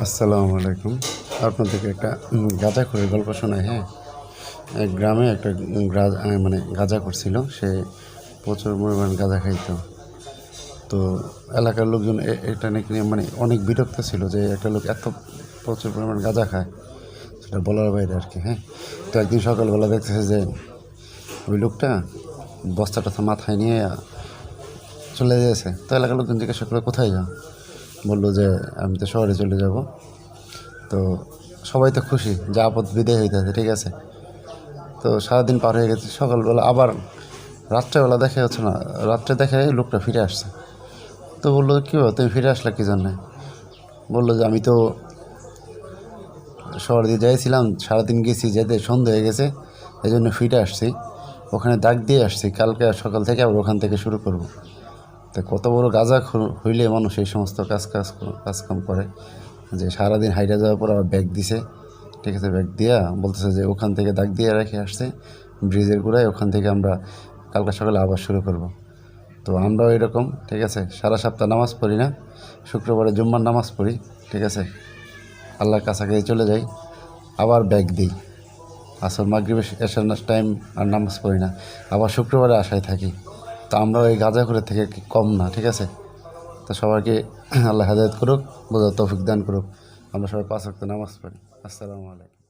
আসসালামু আলাইকুম। আপনাদেরকে একটা গাঁজা করে গল্প শোনায় হ্যাঁ? গ্রামে একটা মানে গাঁজা করছিল, সে প্রচুর পরিমাণ গাঁজা খাইত। তো এলাকার লোকজন এটা নিয়ে মানে অনেক বিরক্ত ছিল যে একটা লোক এত প্রচুর পরিমাণ গাঁজা খায়, সেটা বলার বাইরে আর কি হ্যাঁ? তো একদিন সকালবেলা দেখতেছে যে ওই লোকটা বস্তাটা মাথায় নিয়ে চলে গেছে। তো এলাকার লোকজন জিজ্ঞাসা করে কোথায় যাও? বলল যে, আমি তো শহরে চলে যাব। তো সবাই তো খুশি, যে আপদ বিদায় হইতেছে, ঠিক আছে? তো সারাদিন পার হয়ে গেছে, সকালবেলা আবার রাত্রেবেলা দেখা যাচ্ছে না, রাত্রে দেখে লোকটা ফিরে আসছে। তো বলল, কী তুমি ফিরে আসলে কী জন্যে? বলল যে, আমি তো শহর দিয়ে যাইছিলাম, সারাদিন গেছি, যেতে সন্ধে হয়ে গেছে এই জন্য ফিরে আসছি। ওখানে দাগ দিয়ে আসছি, কালকে সকাল থেকে আবার ওখান থেকে শুরু করব। তো কত বড় গাঁজা হইলে মানুষ এই সমস্ত কাজ কাজ কাজকাম করে? যে সারাদিন হাইটা যাওয়ার পর আবার ব্যাগ দিছে। ঠিক আছে, ব্যাগ দিয়া বলতেছে যে ওখান থেকে দাগ দিয়ে রেখে আসছে। ব্রিজের গোড়ায় ওখান থেকে আমরা কালকে সকালে আবার শুরু করব। তো আমরাও এরকম, ঠিক আছে? সারা সপ্তাহ নামাজ পড়ি না। শুক্রবারে জুম্মার নামাজ পড়ি, ঠিক আছে? আল্লাহর কাছাকাছি চলে যাই, আবার ব্যাগ দিই। আসর মাগরিবে এসার টাইম আর নামাজ পড়ি না। আবার শুক্রবারে আশায় থাকি। তো আমরা ওই গাঁজা করে থেকে কম না, ঠিক আছে? তো সবাইকে আল্লাহ হেদায়ত করুক, বোঝার তৌফিক দান করুক। আমরা সবাই পাঁচ নামাজ পড়ি। আসসালামু আলাইকুম।